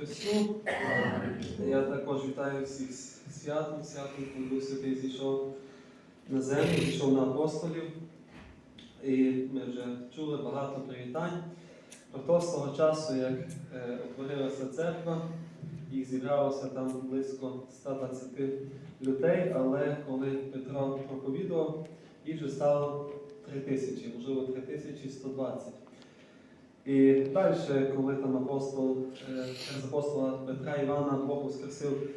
Христу. Я також вітаю всіх святом, святом, коли Святий зійшов на землю, зійшов на апостолів. І ми вже чули багато привітань про з того часу, як е, утворилася церква, їх зібралося там близько 120 людей, але коли Петро проповідував, їх вже стало 3 тисячі, можливо 3120. І далі, коли там апостол, е, через апостола Петра Івана Бог воскресив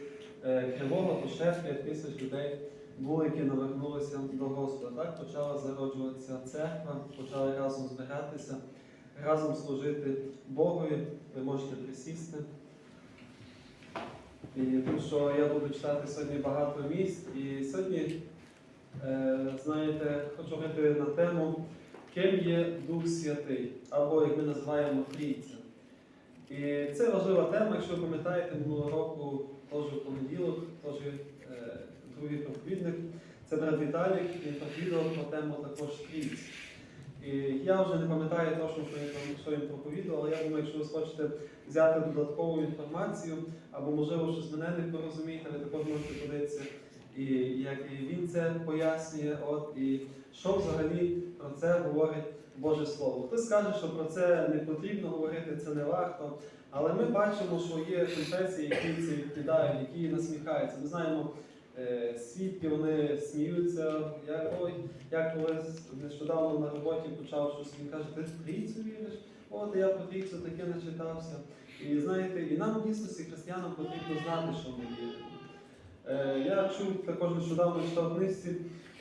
е, Кривого, то ще 5 тисяч людей були, які навернулися до Господа. Так почала зароджуватися церква, почали разом збиратися, разом служити Богові. Ви можете присісти. І тому що я буду читати сьогодні багато місць. І сьогодні, е, знаєте, хочу говорити на тему, ким є Дух Святий, або як ми називаємо Трійця. І це важлива тема, якщо ви пам'ятаєте, минулого року, теж в понеділок, теж е, другий проповідник, це брат Віталік, він проповідував про тему також Трійці. І я вже не пам'ятаю точно, що він, проповідував, але я думаю, якщо ви хочете взяти додаткову інформацію, або можливо щось мене не порозумієте, ви також можете подивитися, і як і він це пояснює, от і що взагалі про це говорить Боже Слово. Хтось скаже, що про це не потрібно говорити, це не варто. Але ми бачимо, що є конфесії, які це відкидають, які насміхаються. Ми знаємо, е, свідки вони сміються. Я, ой, я колись нещодавно на роботі почав щось, він каже, ти трійцю віриш? От я про трійцю таке начитався. І знаєте, і нам в дійсності християнам потрібно знати, що ми віримо. Е, Я чув також нещодавно читав книжці,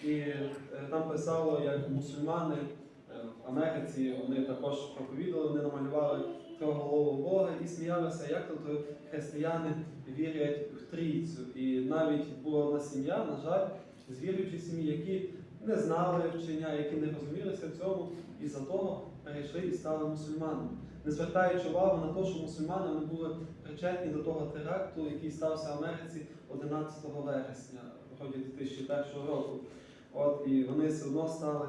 і е, там писало, як мусульмани е, в Америці вони також проповідали, вони намалювали трьохголового Бога і сміялися, як то християни вірять в трійцю. І навіть була одна сім'я, на жаль, з віруючі сім'ї, які не знали вчення, які не розумілися в цьому, і за того перейшли і стали мусульманами. Не звертаючи увагу на те, що мусульмани вони були причетні до того теракту, який стався в Америці 11 вересня, вроді 2001 року. От і вони все одно стали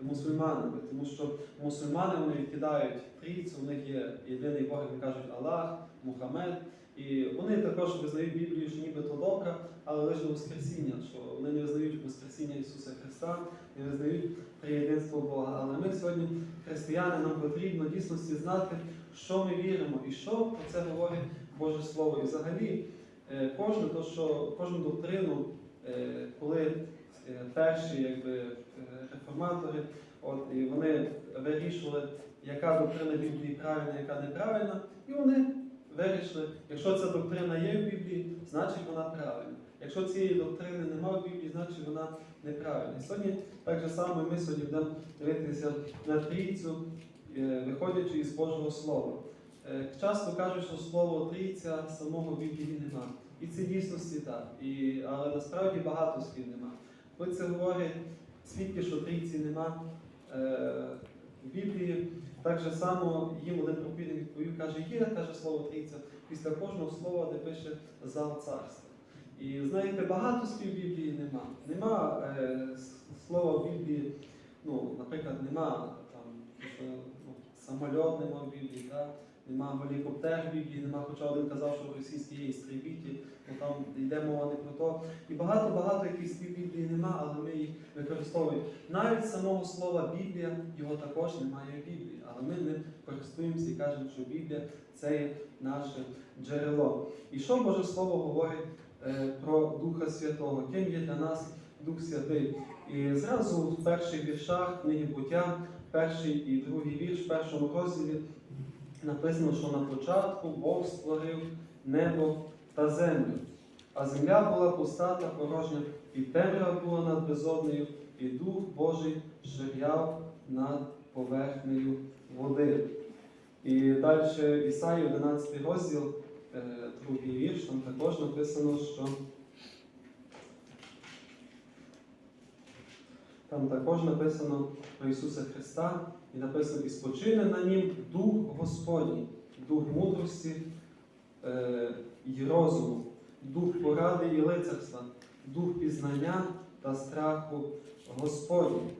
мусульманами, тому що мусульмани вони відкидають трійцю, у них є єдиний Бог, як кажуть Аллах, Мухаммед. І вони також визнають Біблію, що нібито добра, але лише Воскресіння, що вони не визнають Воскресіння Ісуса Христа, не визнають триєдинство Бога. Але ми сьогодні, християни, нам потрібно в дійсності знати, що ми віримо і що про це говорить Боже Слово. І взагалі е, кожну, то, що, кожну доктрину, е, коли е, перші якби, реформатори, от, і вони вирішували, яка доктрина Біблії правильна, яка неправильна, і вони вирішили, якщо ця доктрина є в Біблії, значить вона правильна. Якщо цієї доктрини немає в Біблії, значить вона неправильна. І сьогодні так же само ми сьогодні будемо дивитися на трійцю, е, виходячи із Божого Слова. Е, Часто кажуть, що слово трійця самого в Біблії нема. І це дійсності так. І, але насправді багато слів нема. Коли це говорять свідки, що трійці нема е, в Біблії, так же само їм один проповідник відповів, каже, є каже слово трійця після кожного слова, де пише зал царства. І знаєте, багато слів Біблії нема. Нема е, слова в Біблії, ну, наприклад, нема там, ну, самольот нема в Біблії, да? нема гелікоптер в Біблії, нема, хоча один казав, що в російській є істребітель, ну там йде мова не про то. І багато-багато якихось слів Біблії нема, але ми їх використовуємо. Навіть самого слова Біблія, його також немає в Біблії, але ми ним користуємося і кажемо, що Біблія це є наше джерело. І що Боже Слово говорить е, про Духа Святого? Ким є для нас Дух Святий? І зразу в перших віршах книги буття, перший і другий вірш, в першому розділі написано, що на початку Бог створив небо та землю. А земля була пуста та порожня, і темрява була над безоднею, і Дух Божий ширяв над поверхнею води. І далі Ісаї, 11 розділ, е, другий вірш, там також написано, що там також написано про Ісуса Христа, і написано, і спочине на нім Дух Господній, Дух мудрості е, і розуму, Дух поради і лицарства, Дух пізнання та страху Господнього.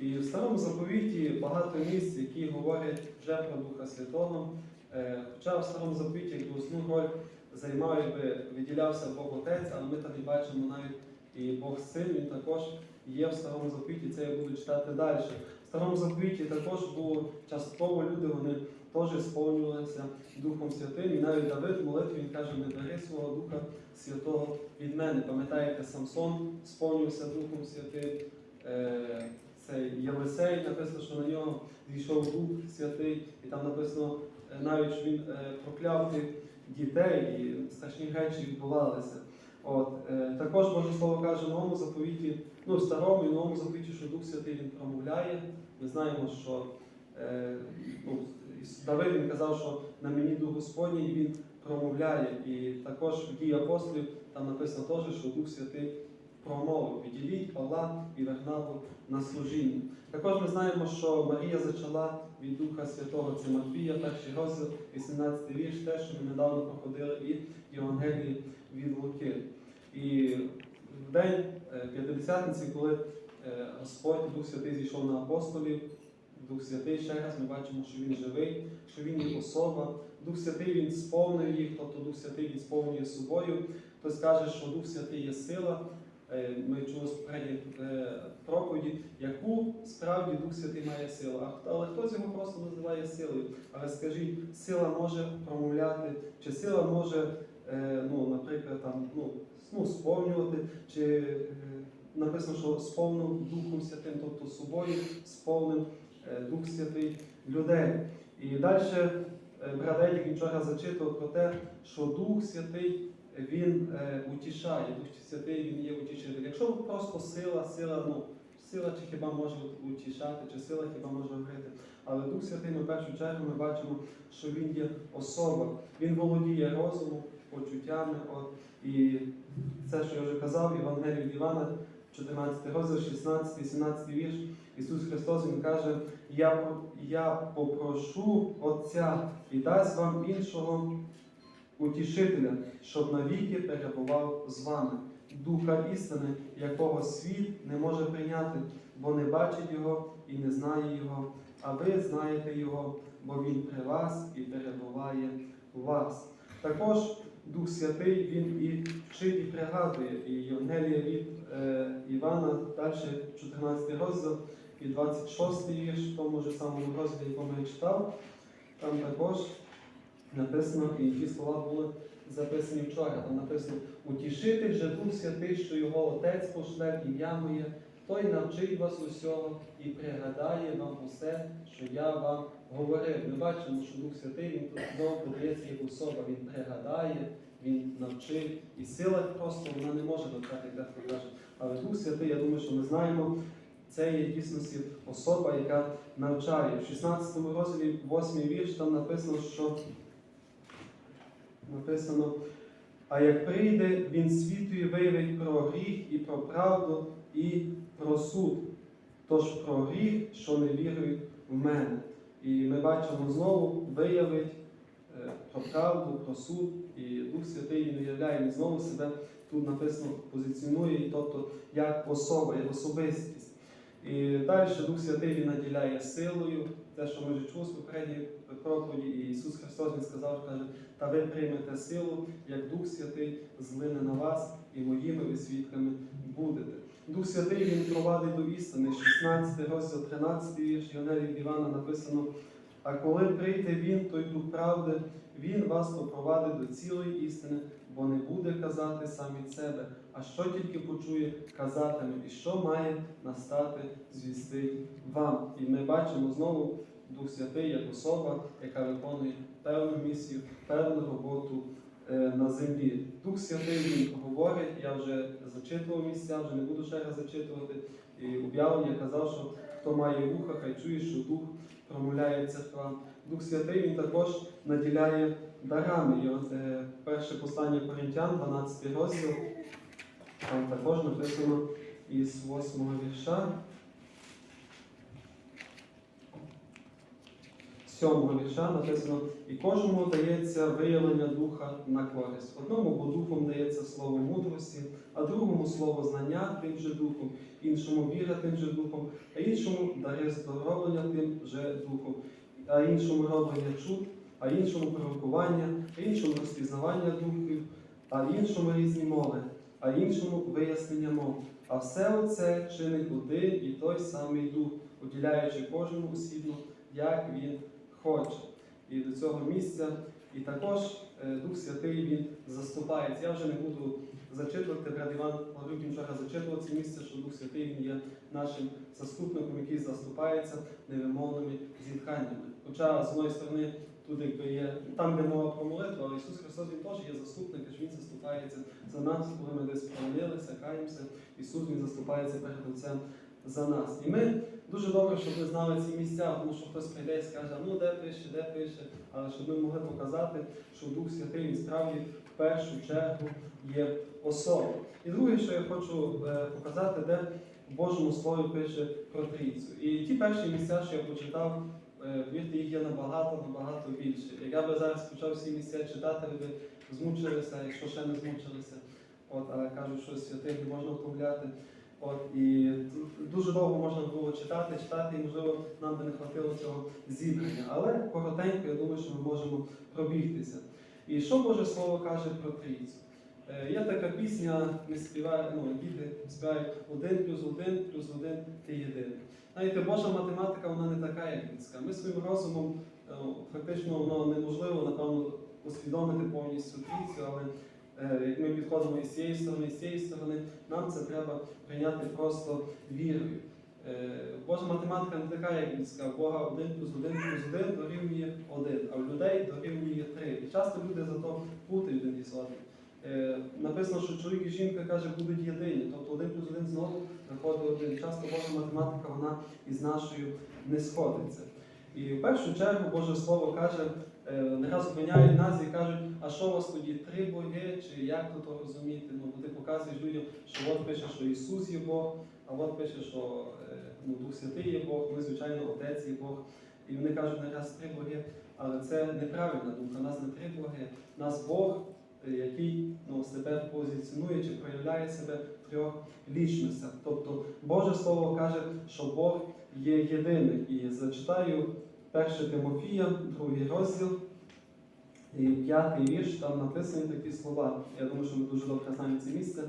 І в старому заповіті багато місць, які говорять вже про Духа Святого. Е, Хоча в старому заповіті основну роль займав, якби виділявся Бог Отець, але ми там і бачимо навіть і Бог Син, він також є в старому заповіті, це я буду читати далі. В старому заповіті також було частково люди, вони теж сповнювалися Духом Святим. І навіть Давид в молитві він каже, не бери свого Духа Святого від мене. Пам'ятаєте, Самсон сповнювався Духом Святим. Цей Єлисей написано, що на нього зійшов Дух Святий, і там написано е, навіть, що він е, прокляв тих дітей, і страшні речі відбувалися. От, е, також Боже Слово каже в новому заповіті, ну в старому і новому заповіті, що Дух Святий він промовляє. Ми знаємо, що ну, Давид він казав, що на мені Дух Господній він промовляє. І також в дії апостолів там написано теж, що Дух Святий промовив, відділіть Павла і Варнаву на служіння. Також ми знаємо, що Марія зачала від Духа Святого, це Матвія, перший розділ, 18 вірш, те, що ми недавно проходили і Євангелії від Луки. І в день е, П'ятидесятниці, коли е, Господь Дух Святий зійшов на апостолів, Дух Святий ще раз ми бачимо, що Він живий, що Він є особа. Дух Святий Він сповнив їх, тобто Дух Святий Він сповнює собою. Хтось каже, що Дух Святий є сила. Е, Ми чули з попередньої е, проповіді, яку справді Дух Святий має силу. Але хтось його просто називає силою. Але скажіть, сила може промовляти, чи сила може, е, ну, наприклад, там, ну, ну, сповнювати, чи написано, що сповнив Духом Святим, тобто собою сповнив Дух Святий людей. І далі брат Едік вчора зачитував про те, що Дух Святий він е, утішає, Дух Святий він є утішитель. Якщо просто сила, сила, ну, сила чи хіба може утішати, чи сила хіба може говорити. Але Дух Святий ми в першу чергу ми бачимо, що він є особа, він володіє розумом, почуттями. От, і це, що я вже казав, Євангелію від Івана, 14 розділ, 16, 17 вірш. Ісус Христос Він каже, я, я попрошу Отця і дасть вам іншого утішителя, щоб навіки перебував з вами, Духа істини, якого світ не може прийняти, бо не бачить Його і не знає Його, а ви знаєте Його, бо Він при вас і перебуває у вас. Також Дух Святий Він і вчить і пригадує, і Євангелія від е, Івана, далі 14 розділ і 26 вірш, в тому ж самому розділі, якому я читав, там також написано, і ті слова були записані вчора. Там написано, утішитель же Дух Святий, що його Отець пошле ім'я моє, той навчить вас усього і пригадає вам усе, що я вам говорив. Ми бачимо, що Дух Святий він тут знову подається як особа, він пригадає, він навчить. І сила просто вона не може навчати, як дехто каже. Але Дух Святий, я думаю, що ми знаємо, це є в дійсності особа, яка навчає. В 16 розділі 8 вірш там написано, що написано, а як прийде, він світою виявить про гріх і про правду і про суд. Тож про гріх, що не вірують в мене. І ми бачимо знову виявить е, про правду, про суд, і Дух Святий він виявляє він знову себе тут написано позиціонує, тобто як особа, як особистість. І далі Дух Святий він наділяє силою, те, що ми вже чули з попередньої проповіді, і Ісус Христос Він сказав, каже, та ви приймете силу, як Дух Святий злине на вас, і моїми ви свідками будете. Дух Святий Він провадить до істини, 16 розділ, 13 вірш Євангелії Івана написано, а коли прийде Він, той Дух правди, Він вас попровадить до цілої істини, бо не буде казати сам від себе, а що тільки почує, казатиме, і що має настати, звістить вам. І ми бачимо знову Дух Святий як особа, яка виконує певну місію, певну роботу е, на землі. Дух Святий він говорить, я вже зачитував місця, вже не буду ще раз зачитувати. І об'явлення казав, що хто має вуха, хай чує, що Дух промовляє церквам. Дух Святий він також наділяє дарами. І от, е, перше послання Коринтян, 12 розділ, там також написано із 8 вірша. Сьомого вірша написано, і кожному дається виявлення духа на користь. Одному бо духом дається слово мудрості, а другому слово знання тим же духом, іншому віра тим же духом, а іншому даре здоровлення тим же духом, а іншому роблення чуд а іншому пророкування, а іншому розпізнавання духів, а іншому різні мови, а іншому вияснення мов. А все оце чинить один і той самий дух, уділяючи кожному усідно, як він хоче. І до цього місця, і також е, Дух Святий він заступається. Я вже не буду зачитувати, брат Іван вчора зачитував це місце, що Дух Святий він є нашим заступником, який заступається невимовними зітханнями. Хоча, з одної сторони, тут якби є там, де мова про молитву, але Ісус Христос Він теж є заступник, і Він заступається за нас, коли ми десь помилилися, каємося. Ісус Він заступається перед Отцем за нас. І ми дуже добре, щоб ви знали ці місця, тому що хтось прийде і скаже, ну де пише, де пише, але щоб ми могли показати, що Дух Святий він справді в першу чергу є особою. І друге, що я хочу е, показати, де в Божому Слові пише про трійцю. І ті перші місця, що я почитав, е, вірте, їх є набагато, набагато більше. Як я би зараз почав всі місця читати, ви змучилися, якщо ще не змучилися. От, але кажуть, що святих не можна вправляти. От, і дуже довго можна було читати, читати, і можливо нам би не хватило цього зібрання. Але коротенько, я думаю, що ми можемо пробігтися. І що Боже Слово каже про трійцю? Е, Є така пісня, ми співаємо, ну, діти співають один плюс один плюс один ти єдиний. Знаєте, Божа математика вона не така, як людська. Ми своїм розумом е, фактично воно неможливо, напевно, усвідомити повністю трійцю, але ми підходимо і з цієї сторони, і з цієї сторони, нам це треба прийняти просто вірою. Е, Божа математика не така, як людська. Бога один плюс один плюс один дорівнює один, а в людей дорівнює три. І часто люди за то путають один із одним. Е, Написано, що чоловік і жінка каже, будуть єдині. Тобто один плюс один знову виходить один. Часто Божа математика вона із нашою не сходиться. І в першу чергу Боже Слово каже, е, не раз зупиняють нас і кажуть, а що у вас тоді три боги, чи як то, розуміти? Ну, бо ти показуєш людям, що от пише, що Ісус є Бог, а от пише, що е, ну, Дух Святий є Бог, ми, звичайно, Отець є Бог. І вони кажуть, не раз три боги, але це неправильна думка. Нас не три боги, нас Бог, е, який ну, себе позиціонує чи проявляє себе в трьох лічностях. Тобто Боже Слово каже, що Бог є єдиний. І зачитаю 1 Тимофія, другий розділ. І п'ятий вірш, там написані такі слова. Я думаю, що ми дуже добре знаємо це місце.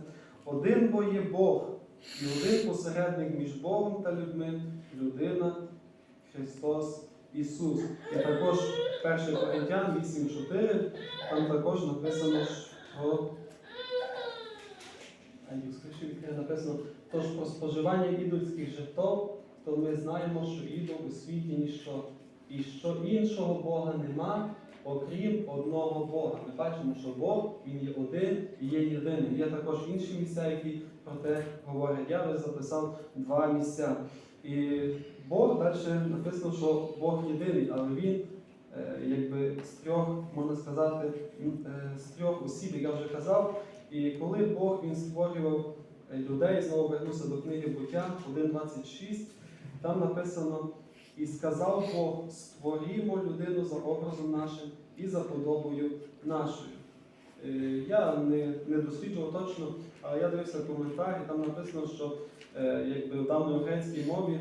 Один бо є Бог, і один посередник між Богом та людьми, людина Христос Ісус. І також 1 Коринтян 8.4, там також написано, що написано, тож про споживання ідольських жертв, то ми знаємо, що ідол у світі ніщо, і що іншого Бога нема, окрім одного Бога. Ми бачимо, що Бог Він є один і є єдиний. Є також інші місця, які про те говорять. Я вже записав два місця. І Бог далі написано, що Бог єдиний, але Він е, якби з трьох, можна сказати, е, з трьох осіб, як я вже казав. І коли Бог він створював е, людей, знову вернуся до книги буття 1.26, там написано: і сказав Бог, створімо людину за образом нашим і за подобою нашою. Е, Я не, не досліджував точно, але я дивився коментарі, там написано, що е, якби в давньогрецькій мові,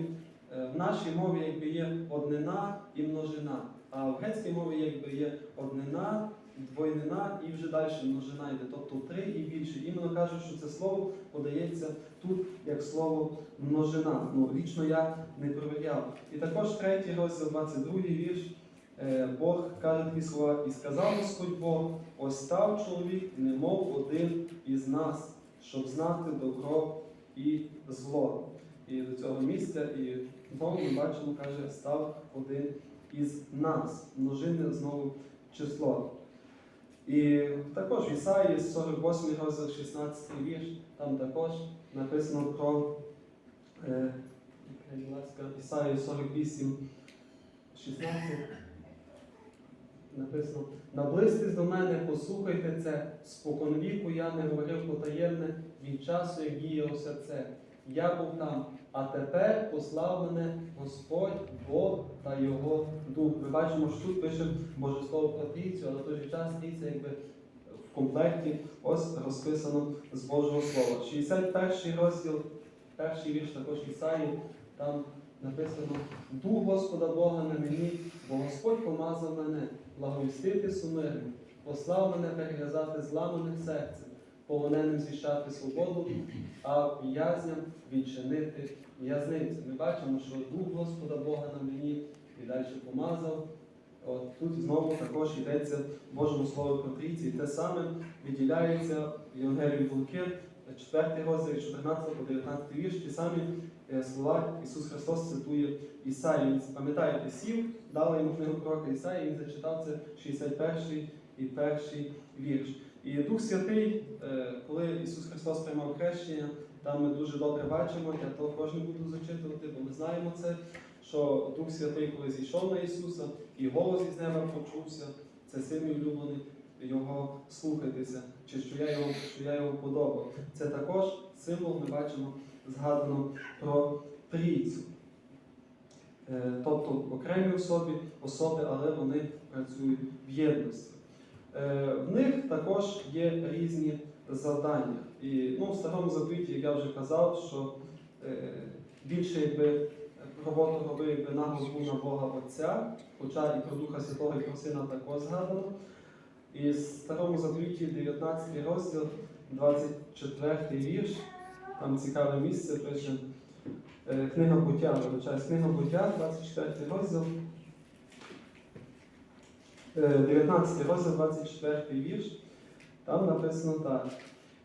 е, в нашій мові якби є однина і множина, а в грецькій мові якби є однина, двойнина і вже далі множина йде, тобто три і більше. Іменно кажуть, що це слово подається тут як слово множина. Ну, лічно я не перевіряв. І також третій розділ, 22 вірш. е, Бог каже такі слова, і сказав Господь Бог, ось став чоловік, немов один із нас, щоб знати добро і зло. І до цього місця, і знову ми бачимо, каже, став один із нас. Множини знову число. І також в Ісаї 48 розділ 16 вірш, там також написано про е, Ісаї 48, 16. Написано, наблизьтесь до мене, послухайте це, споконвіку я не говорив потаємне від часу, як діялося це. Я був там, а тепер послав мене Господь, Бог та Його Дух. Ми бачимо, що тут пише Боже Слово про трійцю, але в той же час трійця якби в комплекті ось розписано з Божого Слова. 61 розділ, перший вірш також Ісаї, там написано Дух Господа Бога на мені, бо Господь помазав мене благовістити сумирним, послав мене перев'язати зламаних серцем, полоненим зіщати свободу, а в'язням відчинити в'язницю. Ми бачимо, що Дух Господа Бога на мені і далі помазав. От тут знову також йдеться Божому Слові про трійці. І те саме виділяється в Євангелії від Луки, 4 розділ, 14 по 19 вірш, ті самі е, слова Ісус Христос цитує Ісаї. Пам'ятаєте, сів, дали йому книгу пророка Ісаї, він зачитав це 61 і перший вірш. І Дух Святий, е, коли Ісус Христос приймав хрещення, там ми дуже добре бачимо, я також не буду зачитувати, бо ми знаємо це, що Дух Святий, коли зійшов на Ісуса, і голос із неба почувся, це син мій улюблений, його слухайтеся, чи що я його, що я його подобав. Це також символ, ми бачимо, згадано про трійцю. Е, Тобто окремі особи, особи, але вони працюють в єдності. Е, В них також є різні завдання. І ну, в старому заповіті, як я вже казав, що е, більше якби роботу робив якби наголос був на Бога Отця, хоча і про Духа Святого, і про Сина також згадано. І в старому заповіті 19 розділ, 24 вірш, там цікаве місце пише е, книга буття, вибачаюсь, книга буття, 24 розділ. Е, 19 розділ, 24 вірш. Там написано так.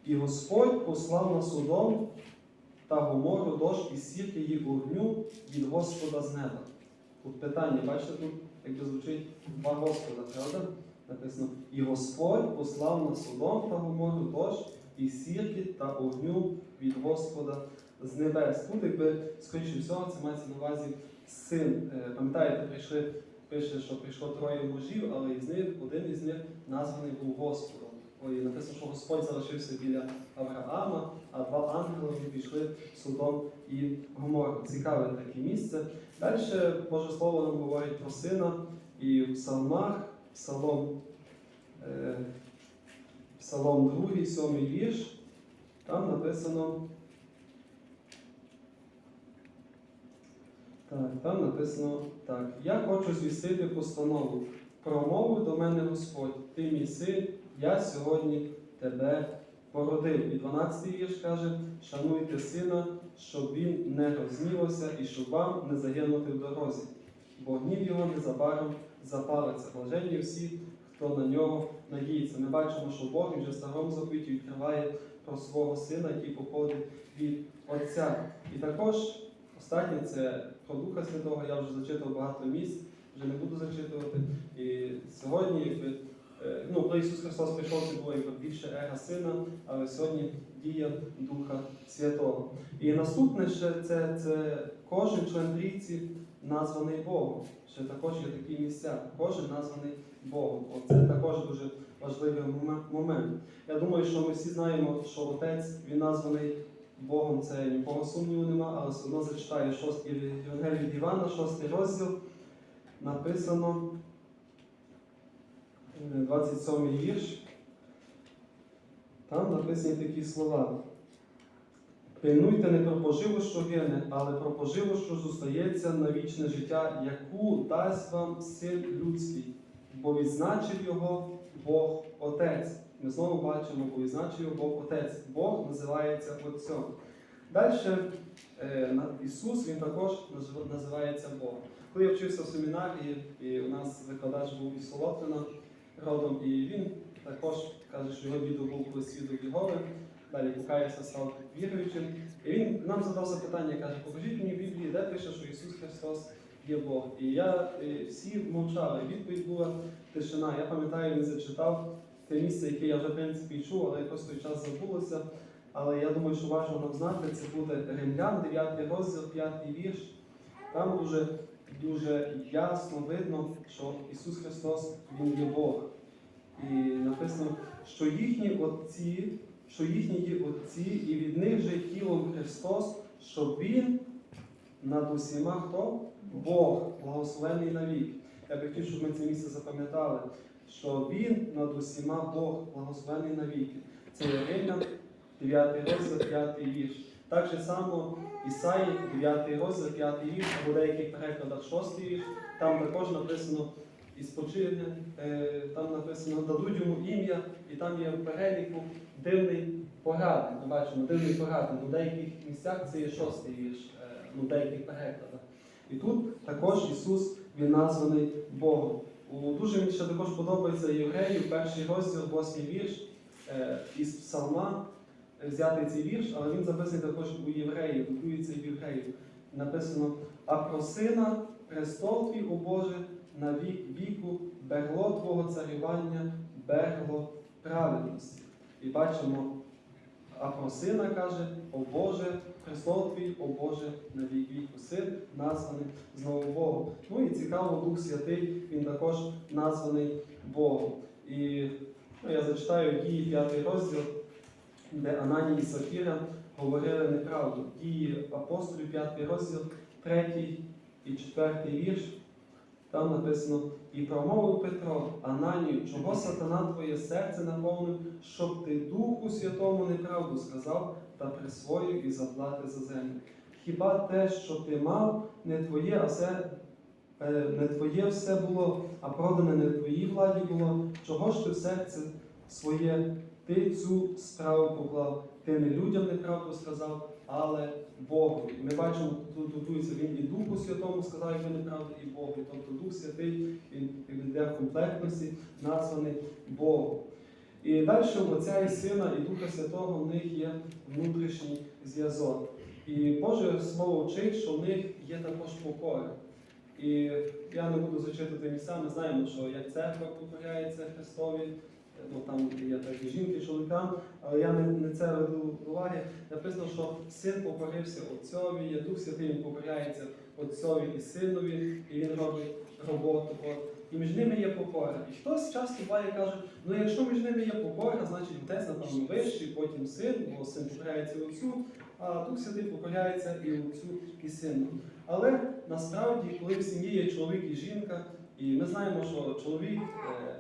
І Господь послав на Содом та Гомору дощ і сірки її вогню від Господа з неба. Тут питання, бачите, тут якби звучить два Господа, правда? Написано, і Господь послав на Содом та Гомору дощ і сірки та огню від Господа з небес. Тут, якби, скоріше всього, це мається на увазі син. Е, Пам'ятаєте, прийшли, пише, що прийшло троє мужів, але із них один із них названий був Господом. Ой, написано, що Господь залишився біля Авраама, а два ангели пішли Содом і Гомору. Цікаве таке місце. Далі Боже Слово нам говорить про сина і в псалмах, псалом, е, псалом 2, 7 вірш, там написано. Там написано так. Я хочу звістити постанову. Промовив до мене Господь, ти мій син, я сьогодні тебе породив. І 12 й вірш каже: шануйте сина, щоб він не розгнівався і щоб вам не загинути в дорозі, бо гнів його незабаром запалиться. Блаженні всі, хто на нього надіється. Ми бачимо, що Бог вже в старому заповіті відкриває про свого сина, який походить від Отця. І також останнє це про Духа Святого. Я вже зачитав багато місць, вже не буду зачитувати. І сьогодні, е, ну, коли Ісус Христос прийшов, це було якби більше ега сина, але сьогодні дія Духа Святого. І наступне ще це, це кожен член трійці названий Богом. Ще також є такі місця. Кожен названий Богом. Оце також дуже важливий момент. Я думаю, що ми всі знаємо, що Отець він названий Богом, це нікого сумніву нема, але все одно зачитаю 6 Євангелії від Івана, 6 розділ. Написано е, 27 вірш. Там написані такі слова. Пильнуйте не про поживу, що гине, але про поживу, що зостається на вічне життя, яку дасть вам син людський, бо відзначив його Бог. Ми знову бачимо, бо відзначив його Бог Отець. Бог називається Отцем. Далі е, Ісус він також називається Богом. Коли я вчився в семінарії, і у нас викладач був із Солотвина родом, і він також каже, що його відео був коли свідок Єгови, далі покаявся, став віруючим. І він нам задав запитання, каже, покажіть мені в Біблії, де пише, що Ісус Христос є Бог. І я е, всі мовчали. Відповідь була тишина. Я пам'ятаю, він зачитав те місце, яке я вже в принципі чув, але якось той час забулося. Але я думаю, що важливо нам знати, це буде Римлян, 9 розділ, 5 вірш. Там дуже, дуже ясно видно, що Ісус Христос Він є Бог. І написано, що їхні отці, що їхні є отці, і від них же тілом Христос, щоб Він над усіма хто? Бог, благословений навік. Я би хотів, щоб ми це місце запам'ятали, що Він над усіма Бог, благословений навіки. Це є Римлян, 9 розділ, 5 вірш. Так же само Ісаї, 9 розділ, 5 вірш, або в деяких перекладах 6 вірш. Там також написано і спочинення. Е, Там написано дадуть йому ім'я, і там є в переліку дивний порадник. Ми бачимо, дивний порадник. У деяких місцях це є шостий вірш, е, ну, деяких перекладах. І тут також Ісус він названий Богом. Дуже мені ще також подобається євреїв, перший розділ, восьмий вірш е, із псалма. е, Взятий цей вірш, але він записаний також у євреїв, готується в євреїв. Написано: А про сина престол твій, о Боже, на вік віку, берло Твого царювання, берло праведності. І бачимо, а про сина каже, о Боже, престол твій, о Боже, на вік віку. Син названий знову Богом. Ну і цікаво, Дух Святий, він також названий Богом. І ну, я зачитаю дії п'ятий розділ, де Ананій і Сафіра говорили неправду. Дії апостолів, п'ятий розділ, третій і четвертий вірш. Там написано, і промовив Петро, Ананію, чого сатана твоє серце наповнив, щоб ти Духу Святому неправду сказав та присвоїв і заплати за землю. Хіба те, що ти мав, не твоє, а все, е, не твоє все було, а продане не твоїй владі було, чого ж ти в серце своє, ти цю справу поклав, ти не людям неправду сказав, але Богу. Ми бачимо, тут готується він і Духу Святому сказав, як неправду, і Богу. Тобто Святий, він йде в комплектності, названий Богом. І далі у Отця і Сина, і Духа Святого в них є внутрішній зв'язок. І Боже Слово вчить, що в них є також покора. І я не буду зачитувати місця, ми знаємо, що як церква покоряється Христові, ну там є так і жінки, і чоловікам, але я не, не це веду уваги. Написано, що син покорився Отцові, є Дух Святий він покоряється Отцові і Синові, і він робить роботу. І між ними є покора. І хтось часто буває каже, ну якщо між ними є покора, значить отець, напевно, вищий, потім син, бо син покоряється отцю, а Дух Святий покоряється і отцю, і сину. Але насправді, коли в сім'ї є чоловік і жінка, і ми знаємо, що чоловік е,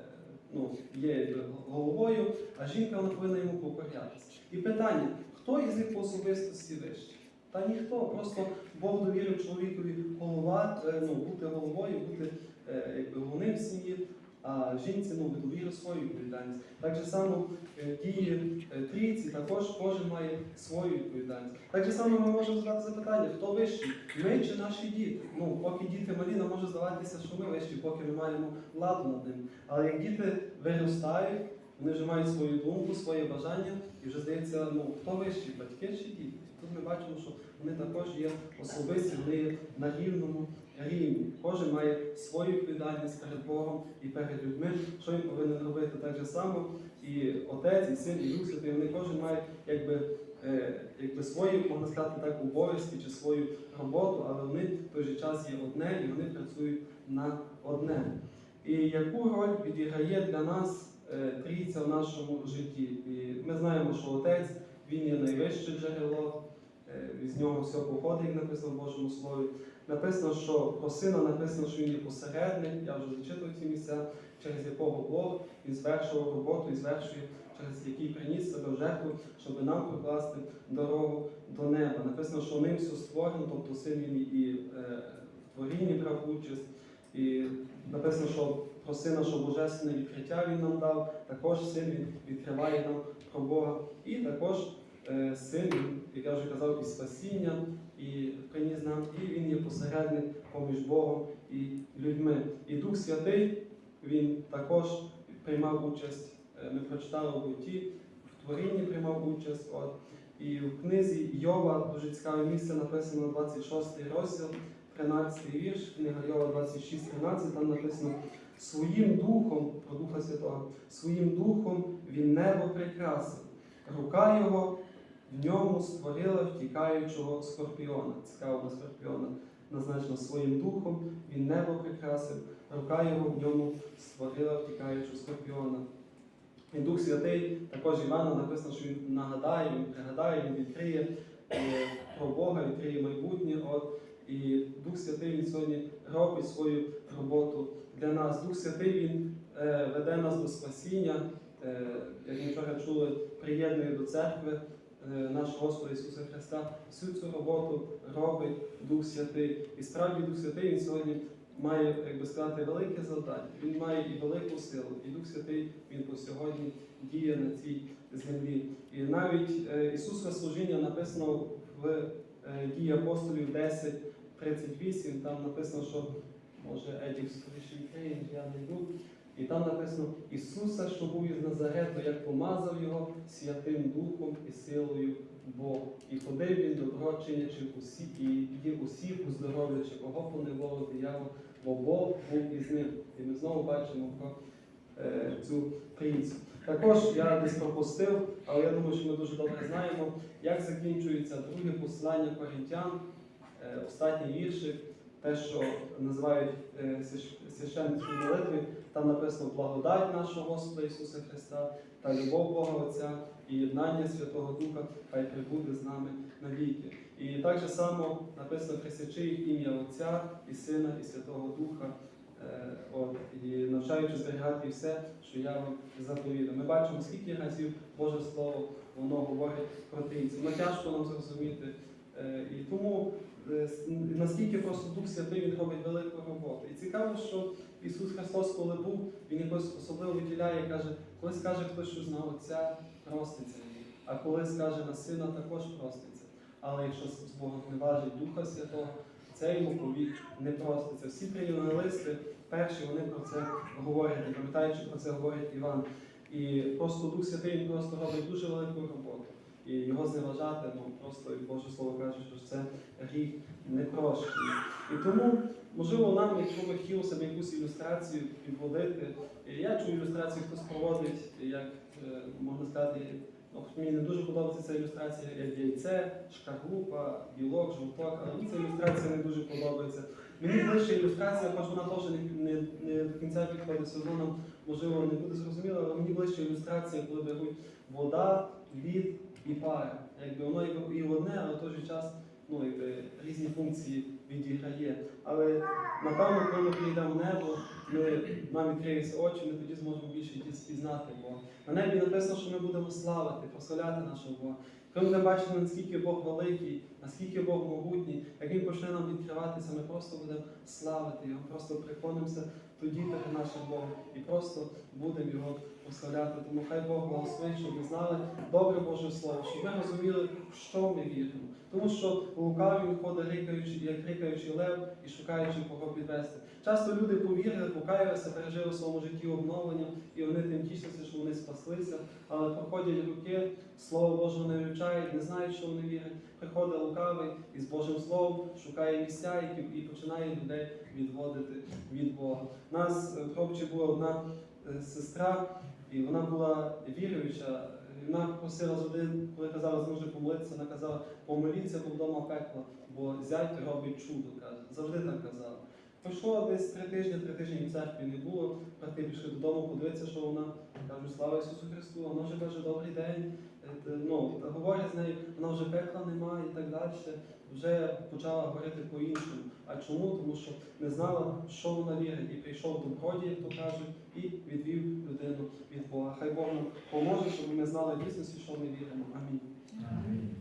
ну, є головою, а жінка вона повинна йому покорятися. І питання, хто із них по особистості вищий? Та ніхто, просто Бог довірив чоловікові голова, е, ну, бути головою, бути е, якби головним в сім'ї, а жінці ну, довірив свою відповідальність. Так же само е, дії трійці також кожен має свою відповідальність. Так же само ми можемо задати запитання, хто вищий, ми чи наші діти? Ну, поки діти малі, нам може здаватися, що ми вищі, поки ми маємо владу над ними. Але як діти виростають, вони вже мають свою думку, своє бажання, і вже здається, ну хто вищий, батьки чи діти? Тут ми бачимо, що вони також є особисті, вони є на рівному рівні. Кожен має свою відповідальність перед Богом і перед людьми, що він повинен робити так же само. І отець, і син, і Дух Святий, вони кожен мають якби, е, якби свої, можна сказати так, обов'язки чи свою роботу, але вони в той же час є одне і вони працюють на одне. І яку роль відіграє для нас е, трійця в нашому житті? І ми знаємо, що отець він є найвище джерело, з нього все походить, як написано в Божому Слові. Написано, що про сина написано, що він є посередник, я вже зачитував ці місця, через якого Бог він звершував роботу і звершує, через який приніс себе в жертву, щоб нам прокласти дорогу до неба. Написано, що ним все створено, тобто син він і е, в творінні брав участь. І написано, що про сина, що божественне відкриття він нам дав, також син він відкриває нам про Бога. І також е, син, як я вже казав, і спасіння, і приніс нам, і він є посередник поміж Богом і людьми. І Дух Святий він також приймав участь. е, Ми прочитали в Буті, в творінні приймав участь. От. І в книзі Йова дуже цікаве місце написано 26 розділ, 13 вірш, книга Йова 26, 13, там написано своїм духом, про Духа Святого, своїм духом він небо прикрасив. Рука його в ньому створила втікаючого скорпіона. Цікаво на скорпіона. Назначено своїм духом він небо прикрасив, рука його в ньому створила втікаючого скорпіона. І Дух Святий, також Івана написано, що він нагадає, він пригадає, він відкриє е, про Бога, відкриє майбутнє. От. І Дух Святий він сьогодні робить свою роботу для нас. Дух Святий він е, веде нас до спасіння, е, як ми вчора чули, приєднує до церкви е, нашого Господа Ісуса Христа. Всю цю роботу робить Дух Святий. І справді Дух Святий він сьогодні має, як би сказати, велике завдання. Він має і велику силу, і Дух Святий він по сьогодні діє на цій землі. І навіть е, Ісусове служіння написано в е, дії апостолів 10, 38, там написано, що може Едік скоріше я не йду. І там написано Ісуса, що був із Назарету, як помазав його Святим Духом і силою Бога. І ходив він добро чинячи усі, і є усіх уздоровлюючи, кого поневолив диявол, бо Бог був із ним. І ми знову бачимо про е, цю притчу. Також я десь пропустив, але я думаю, що ми дуже добре знаємо, як закінчується друге послання коринтян, е, останній віршик, те, що називають е, священницькою молитвою, там написано благодать нашого Господа Ісуса Христа та любов Бога Отця і єднання Святого Духа, хай прибуде з нами навіки. І так же само написано їх ім'я Отця і Сина, і Святого Духа. Е, От, і навчаючи зберігати все, що я вам заповідав. Ми бачимо, скільки разів Боже Слово воно говорить про трійці. Ну тяжко нам зрозуміти. Е, І тому е, наскільки просто Дух Святий він робить велику роботу. І цікаво, що Ісус Христос, коли був, Він якось особливо виділяє, каже, колись каже хтось, що знав Отця, проститься а коли скаже на сина, також проститься. Але якщо з Бога не важить Духа Святого, це йому повік не проститься. Всі прийняли перші вони про це говорять, і пам'ятаючи про це говорить Іван. І просто Дух Святий просто робить дуже велику роботу. І його зневажати, ну просто Боже Слово каже, що це гріх непрощений. І тому, можливо, нам, якщо ми хотіли себе якусь ілюстрацію підводити, я чую ілюстрацію, хтось проводить, як е, можна сказати, ну, мені не дуже подобається ця ілюстрація, як яйце, шкарлупа, білок, жовток, але ця ілюстрація не дуже подобається. Мені ближче ілюстрація, хоч вона теж не, не, не до кінця підходить, все одно нам можливо не буде зрозуміло, але мені ближче ілюстрація, коли беруть вода, лід і пара. Якби воно і одне, але в той же час ну, якби, різні функції відіграє. Але напевно, коли ми прийдемо в небо, ми, нам відкриються очі, ми тоді зможемо більше спізнати Бога. На небі написано, що ми будемо славити, прославляти нашого Бога. Коли ми бачити, наскільки Бог великий, наскільки Бог могутній, як Він почне нам відкриватися, ми просто будемо славити Його, просто приклонимося тоді перед нашим Богом і просто будемо Його прославляти. Тому хай Бог благословить, щоб ми знали добре Боже Слово, щоб ми розуміли, в що ми віримо. Тому що лукавий він ходить рикаючи, як рикаючий лев і шукаючи кого підвести. Часто люди повірили, покаялися, пережили в своєму житті обновлення, і вони тим тішаться, що вони спаслися, але проходять роки, Слово Боже не вивчають, не знають, що вони вірять. Приходить лукавий і з Божим Словом шукає місця які- і починає людей відводити від Бога. У нас в Хробчі була одна е, сестра, і вона була віруюча. Вона просила завжди, коли казала, зможе помолитися, вона казала, помоліться, бо вдома пекло, бо зять робить чудо, каже. Завжди так казала. Пройшло десь три тижні, три тижні в церкві не було. Брати пішли додому, подивитися, що вона Кажу, слава Ісусу Христу, вона вже каже, добрий день. Е, Ну, говорять з нею, вона вже пекла немає і так далі. Вже почала говорити по-іншому. А чому? Тому що не знала, що вона вірить. І прийшов добродій, як то кажуть, і відвів людину від Бога. Хай Бог нам поможе, щоб ми знали в дійсності, що ми віримо. Амінь.